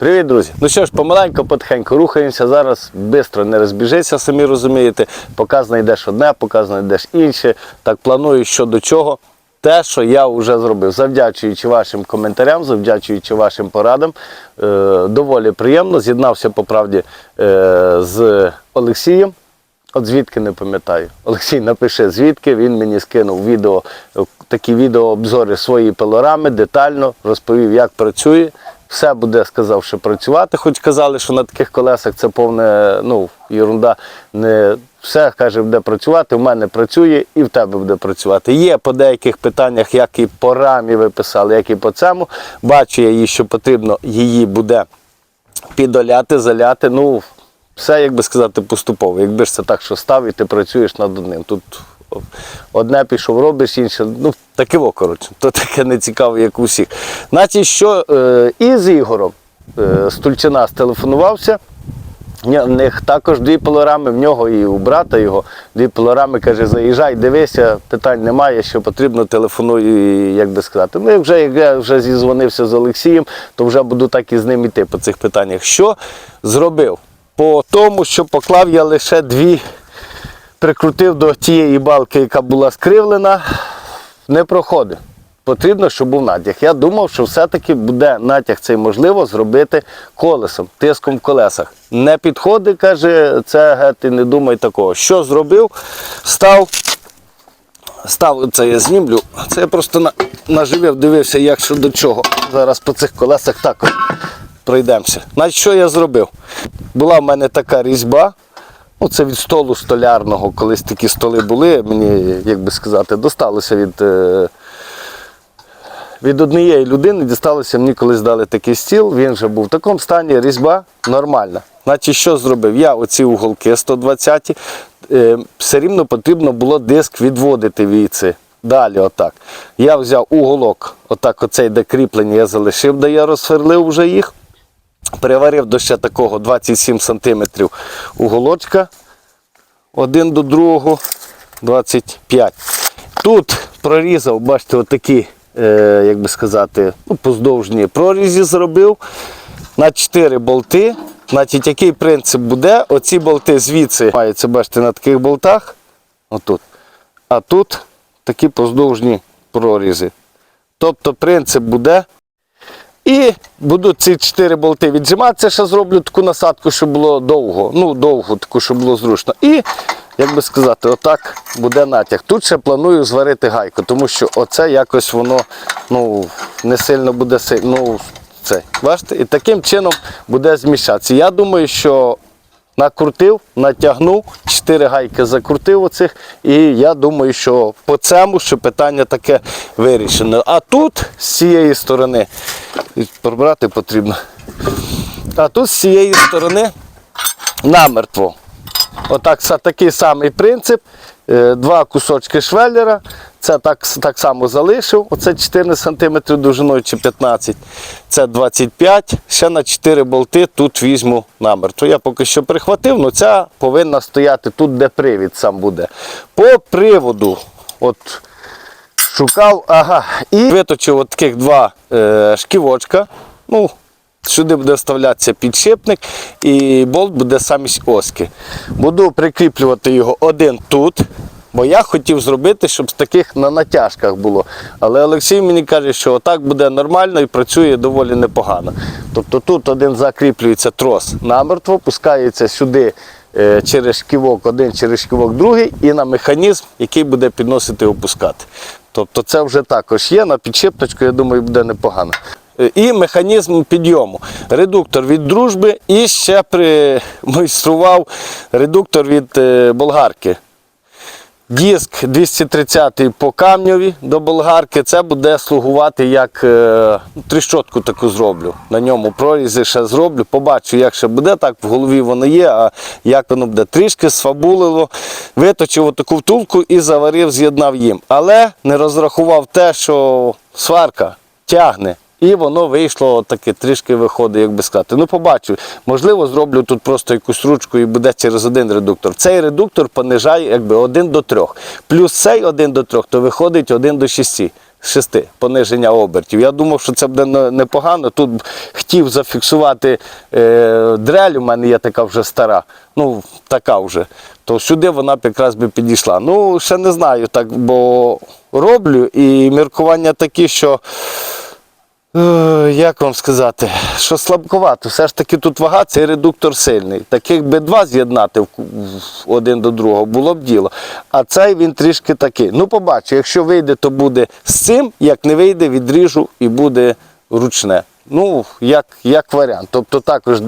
Привіт, друзі! Ну що ж, помаленьку, потихеньку рухаємося. Зараз швидко не розбіжися, самі розумієте. Поки знайдеш одне, поки знайдеш інше. Так планую що до чого. Те, що я вже зробив, завдячуючи вашим коментарям, завдячуючи вашим порадам, е, доволі приємно. З'єднався по правді е, з Олексієм. От звідки не пам'ятаю. Олексій напише звідки. Він мені скинув відео, такі відеообзори своєї пилорами, детально розповів, як працює. Все буде, сказав, що працювати. Хоч казали, що на таких колесах це повне, ну, ерунда. Не все каже, буде працювати. У мене працює і в тебе буде працювати. Є по деяких питаннях, як і по рамі ви писали, як і по цьому. Бачу я її, що потрібно, її буде підоляти, заляти. Ну, все, як би сказати, поступово. Якби ж це так, що став і ти працюєш над одним. Тут одне пішов, робиш, інше. Ну, таке во, коротше. То таке не цікаво, як у всіх. Значить, що е, і з Ігорем е, Стульчина стелефонувався. В них також дві пилорами, в нього і у брата його дві пилорами, каже, заїжджай, дивися, питань немає, що потрібно, телефонуй, як би сказати. Ну, як вже як я вже зізвонився з Олексієм, то вже буду так і з ним іти по цих питаннях. Що зробив? По тому, що поклав я лише дві, прикрутив до тієї балки, яка була скривлена, не проходить. Потрібно, щоб був натяг. Я думав, що все-таки буде натяг цей можливо зробити колесом, тиском в колесах. Не підходить, каже, це геть, не думай такого. Що зробив? Став, став це я знімлю. Це я просто на, наживив, дивився, як що до чого. Зараз по цих колесах також пройдемося. Значить, що я зробив? Була в мене така різьба. Ну, це від столу столярного, колись такі столи були, мені, як би сказати, досталося від. Е, від однієї людини дісталося, мені колись дали такий стіл, він вже був в такому стані, різьба нормальна. Значить, що зробив? Я оці уголки 120 е, все рівно потрібно було диск відводити віці. Далі отак. Я взяв уголок, отак оцей де кріплення я залишив, де я розсверлив вже їх. Приварив до ще такого 27 см уголочка. Один до другого 25. Тут прорізав, бачите, отакі, е, як би сказати, ну, поздовжні прорізі зробив на 4 болти. Значить, який принцип буде? Оці болти звідси маються, бачите, на таких болтах. Отут. А тут такі поздовжні прорізи. Тобто принцип буде. І будуть ці чотири болти віджиматися, ще зроблю таку насадку, щоб було довго. Ну, довго, таку, щоб було зручно. І, як би сказати, отак буде натяг. Тут ще планую зварити гайку, тому що оце якось воно ну, не сильно буде. Ну, це, бачите? І таким чином буде зміщатися. Я думаю, що накрутив, натягнув, чотири гайки закрутив оцих, і я думаю, що по цьому що питання таке вирішено. А тут з цієї сторони пробрати потрібно. А тут з цієї сторони намертво. Отак такий самий принцип. Е, Два кусочки швеллера. Це так, так само залишив. Оце 14 см довжиною чи 15 Це 25 Ще на 4 болти тут візьму намертво. Я поки що прихватив, але ця повинна стояти тут, де привід сам буде. По приводу. От шукав, ага, і виточив от таких два е, шківочка. Ну, Сюди буде вставлятися підшипник і болт буде замість оски. Буду прикріплювати його один тут, бо я хотів зробити, щоб з таких на натяжках було. Але Олексій мені каже, що отак буде нормально і працює доволі непогано. Тобто тут один закріплюється трос намертво, пускається сюди е, через шківок один, через шківок другий і на механізм, який буде підносити і опускати. Тобто це вже також є на підшипничку, я думаю, буде непогано. Е, І механізм підйому. Редуктор від дружби і ще примайстрував редуктор від е, болгарки. Диск 230 по камньові до болгарки. Це буде слугувати як е, тріщотку таку зроблю. На ньому прорізи ще зроблю. Побачу, як ще буде. Так в голові воно є, а як воно буде. Трішки сфабулило, виточив отаку втулку і заварив, з'єднав їм. Але не розрахував те, що сварка тягне. І воно вийшло таке, трішки виходить, як би сказати. Ну, побачу. Можливо, зроблю тут просто якусь ручку і буде через один редуктор. Цей редуктор понижає якби один до трьох. Плюс цей один до трьох, то виходить один до шісті. шести пониження обертів. Я думав, що це буде непогано. Тут хотів зафіксувати е, дрель, у мене є така вже стара, ну така вже. То сюди вона б якраз би підійшла. Ну, ще не знаю, так, бо роблю і міркування такі, що. Е, Як вам сказати, що слабковато. Все ж таки тут вага, цей редуктор сильний. Таких би два з'єднати один до другого було б діло. А цей він трішки такий. Ну, побачу, якщо вийде, то буде з цим, як не вийде, відріжу і буде ручне. Ну, як, як варіант. Тобто також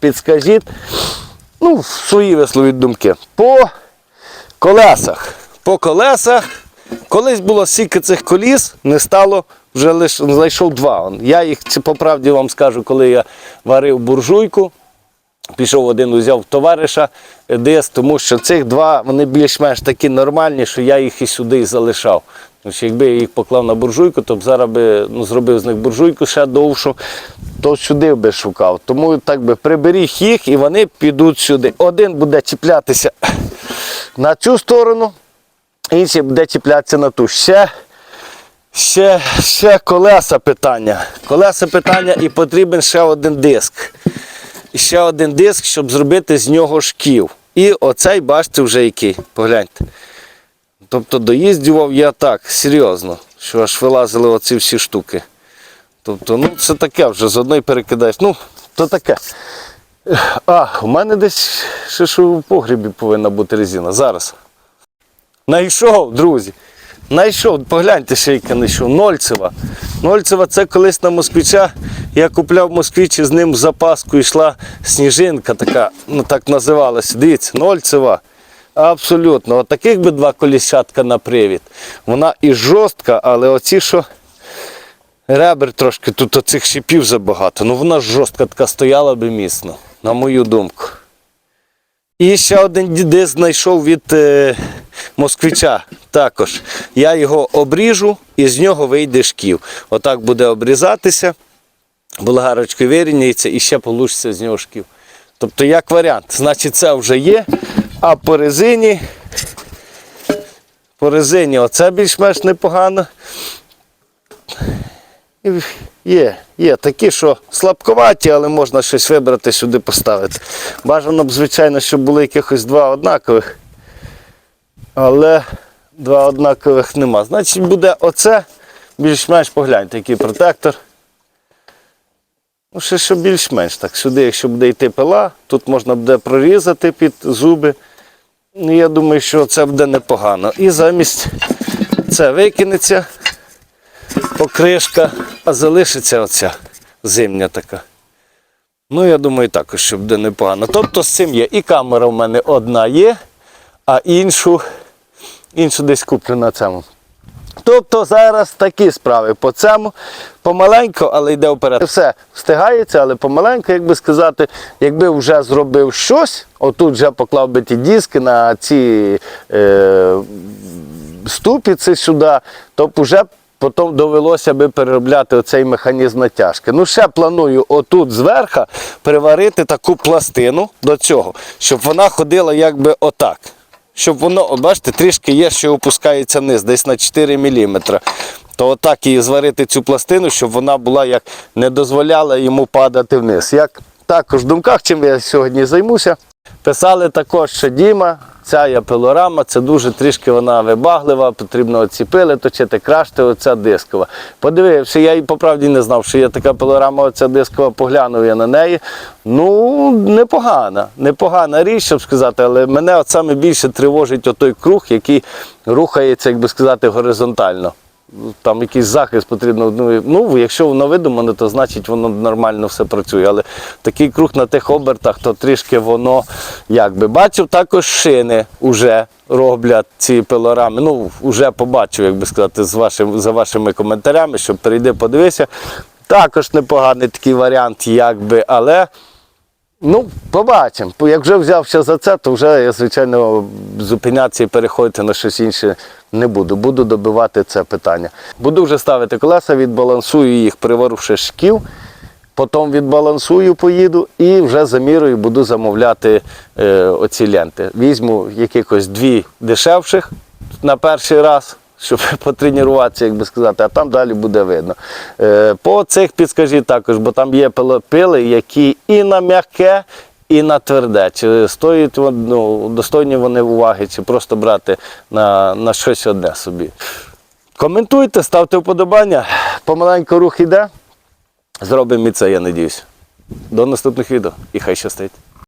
підскажіть, ну, свої вислові думки. По колесах. По колесах. Колись було стільки цих коліс, не стало, вже лише знайшов два. Я їх по правді вам скажу, коли я варив буржуйку. Пішов один, взяв товариша десь, тому що цих два вони більш-менш такі нормальні, що я їх і сюди залишав. Тому що якби я їх поклав на буржуйку, то б зараз би ну, зробив з них буржуйку ще довшу, то сюди би шукав. Тому так би приберіг їх і вони підуть сюди. Один буде чіплятися на цю сторону, інший буде чіплятися на ту. Ще, ще, ще колеса питання. Колеса питання і потрібен ще один диск. І ще один диск, щоб зробити з нього шків. І оцей, бачите, вже який. Погляньте. Тобто доїздював я так, серйозно, що аж вилазили оці всі штуки. Тобто, ну, це таке вже з одної перекидаєш. Ну, то таке. А, у мене десь ще що в погрібі повинна бути резина. Зараз. Найшов, друзі. Найшов, погляньте, ще яка знайшов. Нольцева. Нольцева це колись на москвича. Я купляв москвич, і з ним в запаску йшла сніжинка така, ну так називалася. Дивіться, Нольцева. Абсолютно. От таких би два коліщатка на привід. Вона і жорстка, але оці, що ребер трошки, тут оцих шипів забагато. Ну вона жорстка така стояла би міцно, на мою думку. І ще один диск знайшов від е, москвича також. Я його обріжу і з нього вийде шків. Отак буде обрізатися, болгарочкою вирівняється і ще вийде з нього шків. Тобто, як варіант, значить, це вже є. А по резині, по резині оце більш-менш непогано. Є, є такі, що слабковаті, але можна щось вибрати сюди поставити. Бажано б, звичайно, щоб були якихось два однакових. Але два однакових нема. Значить, буде оце, більш-менш погляньте, який протектор. Ну, ще що більш-менш так. Сюди, якщо буде йти пила, тут можна буде прорізати під зуби. Ну, я думаю, що це буде непогано. І замість це викинеться покришка, а залишиться оця зимня така. Ну, я думаю, також, що буде непогано. Тобто з цим є. І камера в мене одна є, а іншу, іншу десь куплю на цьому. Тобто зараз такі справи по цьому. Помаленько, але йде вперед. Все встигається, але помаленько, як би сказати, якби вже зробив щось, отут вже поклав би ті диски на ці е, ступиці сюди, то б вже потім довелося би переробляти оцей механізм натяжки. Ну, ще планую отут зверху приварити таку пластину до цього, щоб вона ходила якби отак. Щоб воно, бачите, трішки є, що опускається вниз, десь на 4 мм. То отак і зварити цю пластину, щоб вона була як не дозволяла йому падати вниз. Як також в думках, чим я сьогодні займуся. Писали також, що Діма, ця є пилорама, це дуже трішки вона вибаглива, потрібно оці пили точити, крашти, оця дискова. Подивився, я і по правді не знав, що є така пилорама, оця дискова, поглянув я на неї. Ну, непогана, непогана річ, щоб сказати, але мене от саме більше тривожить отой круг, який рухається, як би сказати, горизонтально. Там якийсь захист потрібно. Ну, ну, якщо воно видумане, то значить воно нормально все працює. Але такий круг на тих обертах, то трішки воно якби. Бачив також шини вже роблять ці пилорами. Ну, вже побачив, як би сказати, з вашим, за вашими коментарями, щоб перейди, подивися. Також непоганий такий варіант, якби, але. Ну, побачимо. Як вже взявся за це, то вже я, звичайно, зупинятися і переходити на щось інше не буду. Буду добивати це питання. Буду вже ставити колеса, відбалансую їх, приваривши шків, потім відбалансую, поїду і вже замірою буду замовляти е, оці ленти. Візьму якихось дві дешевших на перший раз, щоб потренуватися, як би сказати, а там далі буде видно. Е, По цих підскажіть також, бо там є пили, які і на м'яке, і на тверде. Чи стоять вон- ну, достойні вони уваги, чи просто брати на, на щось одне собі. Коментуйте, ставте вподобання. Помаленько рух іде. Зробимо і це, я надіюсь. До наступних відео і хай щастить.